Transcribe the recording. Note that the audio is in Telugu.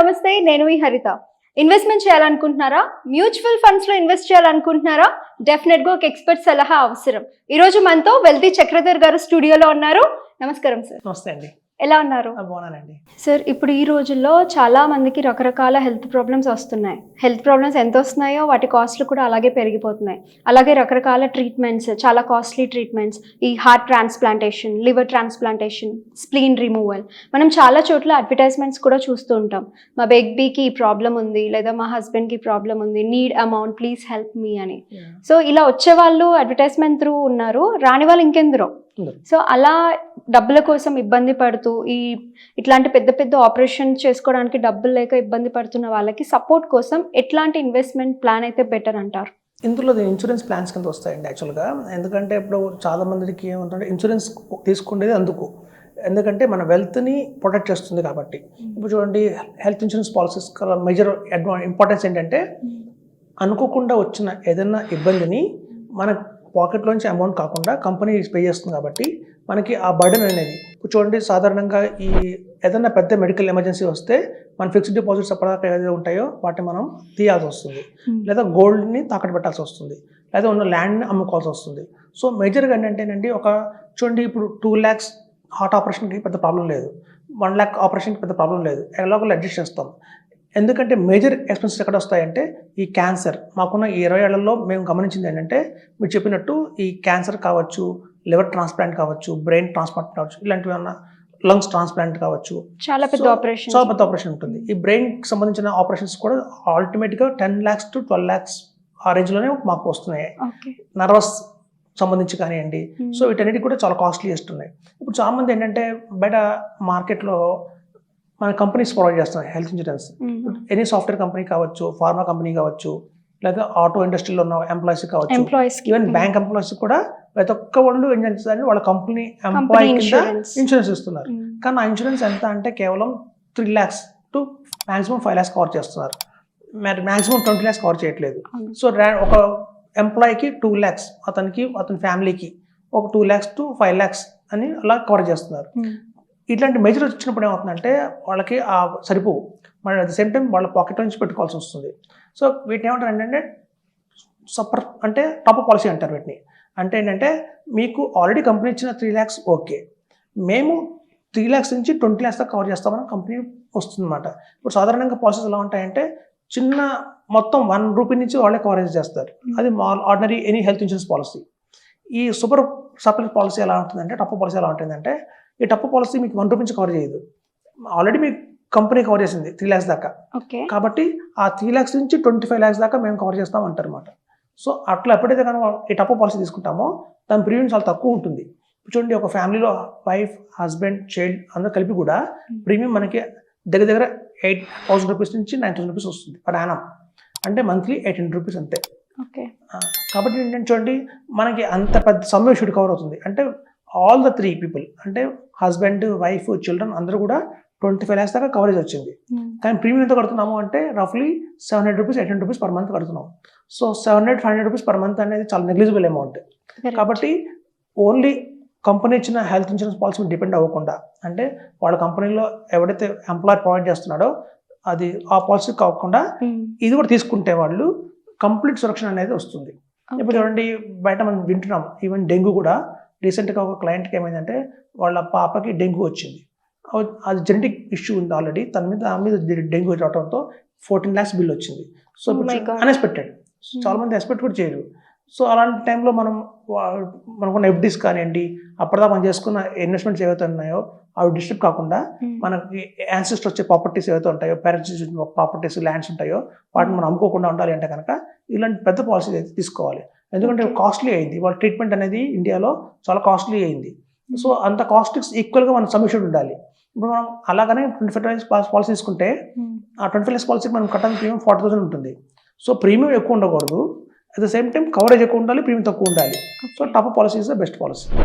నమస్తే నేను మీ హరిత. ఇన్వెస్ట్మెంట్ చేయాలనుకుంటున్నారా? మ్యూచువల్ ఫండ్స్లో ఇన్వెస్ట్ చేయాలనుకుంటున్నారా? డెఫినెట్గా ఒక ఎక్స్పర్ట్ సలహా అవసరం. ఈ రోజు మనతో వెల్తీ చక్రధర్ గారు స్టూడియోలో ఉన్నారు. నమస్కారం సార్. నమస్తే అండి. ఎలా ఉన్నారు? బాగున్నానండి. సార్ ఇప్పుడు ఈ రోజుల్లో చాలా మందికి రకరకాల హెల్త్ ప్రాబ్లమ్స్ వస్తున్నాయి. హెల్త్ ప్రాబ్లమ్స్ ఎంత వస్తున్నాయో వాటి కాస్ట్లు కూడా అలాగే పెరిగిపోతున్నాయి. అలాగే రకరకాల ట్రీట్మెంట్స్ చాలా కాస్ట్లీ ట్రీట్మెంట్స్ ఈ heart transplantation liver transplantation spleen removal. మనం చాలా చోట్ల అడ్వర్టైజ్మెంట్స్ కూడా చూస్తూ ఉంటాం. మా బేబీకి ఈ ప్రాబ్లం ఉంది లేదా మా హస్బెండ్కి ఈ ప్రాబ్లం ఉంది need amount please help me అని. సో ఇలా వచ్చే వాళ్ళు అడ్వర్టైజ్మెంట్ త్రూ ఉన్నారు రాని వాళ్ళు ఇంకెందరో. సో అలా డబ్బుల కోసం ఇబ్బంది పడుతూ ఈ ఇట్లాంటి పెద్ద పెద్ద ఆపరేషన్ చేసుకోవడానికి డబ్బులు లేక ఇబ్బంది పడుతున్న వాళ్ళకి సపోర్ట్ కోసం ఎట్లాంటి ఇన్వెస్ట్మెంట్ ప్లాన్ అయితే బెటర్ అంటారు? ఇందులో ఇన్సూరెన్స్ ప్లాన్స్ కింద వస్తాయండి యాక్చువల్గా. ఎందుకంటే ఇప్పుడు చాలా మందికి ఏమంటే ఇన్సూరెన్స్ తీసుకునేది అందుకు. ఎందుకంటే మన వెల్త్ని ప్రొటెక్ట్ చేస్తుంది కాబట్టి. ఇప్పుడు చూడండి హెల్త్ ఇన్సూరెన్స్ పాలసీస్ మేజర్ అడ్వా ఇంపార్టెన్స్ ఏంటంటే అనుకోకుండా వచ్చిన ఏదైనా ఇబ్బందిని మన పాకెట్లోంచి అమౌంట్ కాకుండా కంపెనీ పే చేస్తుంది కాబట్టి మనకి ఆ బర్డెన్ అనేది చూడండి సాధారణంగా ఈ ఏదైనా పెద్ద మెడికల్ ఎమర్జెన్సీ వస్తే మన ఫిక్స్డ్ డిపాజిట్స్ అప్పటిదాకా ఏదైతే ఉంటాయో వాటిని మనం తీయాల్సి వస్తుంది. లేదా గోల్డ్ని తాకట్టు పెట్టాల్సి వస్తుంది. లేదా ఉన్న ల్యాండ్ని అమ్ముకోవాల్సి వస్తుంది. సో మేజర్గా ఏంటంటేనండి ఒక చూడండి ఇప్పుడు టూ ల్యాక్స్ హార్ట్ ఆపరేషన్కి పెద్ద ప్రాబ్లం లేదు. వన్ ల్యాక్ ఆపరేషన్కి పెద్ద ప్రాబ్లం లేదు. ఎలాగో అడ్జస్ట్ చేస్తాం. ఎందుకంటే మేజర్ ఎక్స్పెన్సెస్ ఎక్కడ వస్తాయంటే ఈ క్యాన్సర్. మాకున్న ఈ ఇరవై ఏళ్ళలో మేము గమనించింది ఏంటంటే మీరు చెప్పినట్టు ఈ క్యాన్సర్ కావచ్చు లివర్ ట్రాన్స్ప్లాంట్ కావచ్చు బ్రెయిన్ ట్రాన్స్ప్లాంట్ కావచ్చు ఇలాంటివి ఏమన్నా లంగ్స్ ట్రాన్స్ప్లాంట్ కావచ్చు. చాలా పెద్ద ఆపరేషన్ చాలా పెద్ద ఆపరేషన్ ఉంటుంది. ఈ బ్రెయిన్కి సంబంధించిన ఆపరేషన్స్ కూడా అల్టిమేట్గా ten lakhs to twelve lakhs ఆ రేంజ్లోనే మాకు వస్తున్నాయి. నర్వస్ సంబంధించి కానివ్వండి. సో వీటన్నిటికి కూడా చాలా కాస్ట్లీ ఇస్తున్నాయి ఇప్పుడు చాలా మంది ఏంటంటే బయట మార్కెట్లో మన కంపెనీస్ ప్రొవైడ్ చేస్తున్నాయి. Health insurance any software company కావచ్చు ఫార్మా కంపెనీ కావచ్చు లేదా ఆటో ఇండస్ట్రీలో ఉన్న ఎంప్లాయీస్ కావచ్చు ఎంప్లాయీస్ ఈవెన్ బ్యాంక్ ఎంప్లాయీస్ కూడా ప్రతి ఒక్క వాళ్ళు ఏం చేస్తారంటే వాళ్ళ కంపెనీ ఎంప్లాయీ కింద ఇన్సూరెన్స్ ఇస్తున్నారు. కానీ ఆ ఇన్సూరెన్స్ ఎంత అంటే కేవలం three lakhs to maximum five lakhs cover చేస్తున్నారు. మాక్సిమం ట్వంటీ ల్యాక్స్ కవర్ చేయట్లేదు. సో ఒక ఎంప్లాయీకి టూ ల్యాక్స్ అతనికి అతని ఫ్యామిలీకి ఒక two lakhs to five lakhs అని అలా కవర్ చేస్తున్నారు. ఇట్లాంటి మెజర్ వచ్చినప్పుడు ఏమవుతుందంటే వాళ్ళకి ఆ సరిపోవు. మరి అట్ ద సేమ్ టైం వాళ్ళ పాకెట్ నుంచి పెట్టుకోవాల్సి వస్తుంది. సో వీటిని ఏమంటారు ఏంటంటే సపర్ అంటే టాప్ పాలసీ అంటారు వీటిని. అంటే ఏంటంటే మీకు ఆల్రెడీ కంపెనీ ఇచ్చిన త్రీ ల్యాక్స్ ఓకే మేము త్రీ ల్యాక్స్ నుంచి ట్వంటీ ల్యాక్స్ దాకా కవర్ చేస్తామని కంపెనీ వస్తుందన్నమాట. ఇప్పుడు సాధారణంగా పాలసీస్ ఎలా ఉంటాయంటే చిన్న మొత్తం వన్ రూపీ నుంచి వాళ్ళే కవరేజ్ చేస్తారు. అది ordinary any health insurance policy ఈ సూపర్ సప్లెంట్ పాలసీ ఎలా ఉంటుందంటే టప్ పాలసీ ఎలా ఉంటుందంటే ఈ టప్పు పాలసీ మీకు వన్ రూపీ నుంచి కవర్ చేయదు. ఆల్రెడీ మీకు కంపెనీ కవర్ చేసింది త్రీ ల్యాక్స్ దాకా. కాబట్టి ఆ త్రీ ల్యాక్స్ నుంచి ట్వంటీ ఫైవ్ ల్యాక్స్ దాకా మేము కవర్ చేస్తాం అంటారు అనమాట సో అట్లా ఎప్పుడైతే కనుక ఈ టప్పు పాలసీ తీసుకుంటామో దాని ప్రీమియం చాలా తక్కువ ఉంటుంది. చూడండి ఒక ఫ్యామిలీలో వైఫ్ హస్బెండ్ చైల్డ్ అందరూ కలిపి కూడా ప్రీమియం మనకి దగ్గర దగ్గర ఎయిట్ థౌసండ్ రూపీస్ నుంచి నైన్ థౌసండ్ రూపీస్ వస్తుంది పర్ యానం అంటే మంత్లీ ఎయిట్ హండ్రెడ్ రూపీస్ అంతే కాబట్టి ఏంటంటే చూడండి మనకి అంత పెద్ద సమ్మె షుడ్ కవర్ అవుతుంది. అంటే ఆల్ ద త్రీ పీపుల్ అంటే హస్బెండ్ వైఫ్ చిల్డ్రన్ అందరూ కూడా ట్వంటీ ఫైవ్ ల్యాక్స్ దాకా కవరేజ్ వచ్చింది. కానీ ప్రీమియం ఎంత కడుతున్నాము అంటే రఫ్లీ seven hundred rupees eight hundred rupees per month కడుతున్నాం so seven hundred five hundred rupees per month అనేది చాలా నెగ్లిజిబుల్ అమౌంట్ కాబట్టి ఓన్లీ కంపెనీ ఇచ్చిన హెల్త్ ఇన్సూరెన్స్ పాలసీ డిపెండ్ అవ్వకుండా అంటే వాళ్ళ కంపెనీలో ఎవడైతే ఎంప్లాయర్ ప్రొవైడ్ చేస్తున్నాడో అది ఆ పాలసీ కాకుండా ఇది కూడా తీసుకుంటే వాళ్ళు కంప్లీట్ సురక్షణ అనేది వస్తుంది. ఇప్పుడు చూడండి బయట మనం వింటున్నాం ఈవెన్ డెంగ్యూ కూడా రీసెంట్గా ఒక క్లయింట్కి ఏమైందంటే వాళ్ళ పాపకి డెంగ్యూ వచ్చింది. అది జెనెటిక్ ఇష్యూ ఉంది ఆల్రెడీ తన మీద దాని మీద డెంగ్యూ రావడంతో ఫోర్టీన్ ల్యాక్స్ బిల్ వచ్చింది. So Oh. అన్ఎక్స్పెక్టెడ్ చాలా మంది ఎక్స్పెక్ట్ కూడా చేయరు. సో అలాంటి టైంలో మనం మనకున్న ఎఫ్డీస్ కానివ్వండి అప్పటిదా మనం చేసుకున్న ఇన్వెస్ట్మెంట్స్ ఏవైతే ఉన్నాయో అవి డిస్టర్బ్ కాకుండా మనకి యాన్సిస్టర్ వచ్చే ప్రాపర్టీస్ ఏవైతే ఉంటాయో పేరెంట్స్ ప్రాపర్టీస్ ల్యాండ్స్ ఉంటాయో వాటిని మనం అమ్ముకోకుండా ఉండాలి అంటే కనుక ఇలాంటి పెద్ద పాలసీ అయితే తీసుకోవాలి. ఎందుకంటే. కాస్ట్లీ అయింది. వాళ్ళ ట్రీట్మెంట్ అనేది ఇండియాలో చాలా కాస్ట్లీ అయింది. సో అంత కాస్ట్ ఈక్వల్గా మన సబ్మిషన్ ఉండాలి. ఇప్పుడు మనం అలాగనే ట్వంటీ ఫైవ్ ల్యాక్స్ పాలసీ తీసుకుంటే ఆ ట్వంటీ ఫైవ్ ల్యాక్స్ పాలసీకి మనం కట్టాల్సిన ప్రీమియం ఫార్టీ థౌసండ్ ఉంటుంది. సో ప్రీమియం ఎక్కువ ఉండకూడదు. At the same time coverage ఎక్కువ ఉండాలి ప్రీమియం తక్కువ ఉండాలి. So top policy is the best policy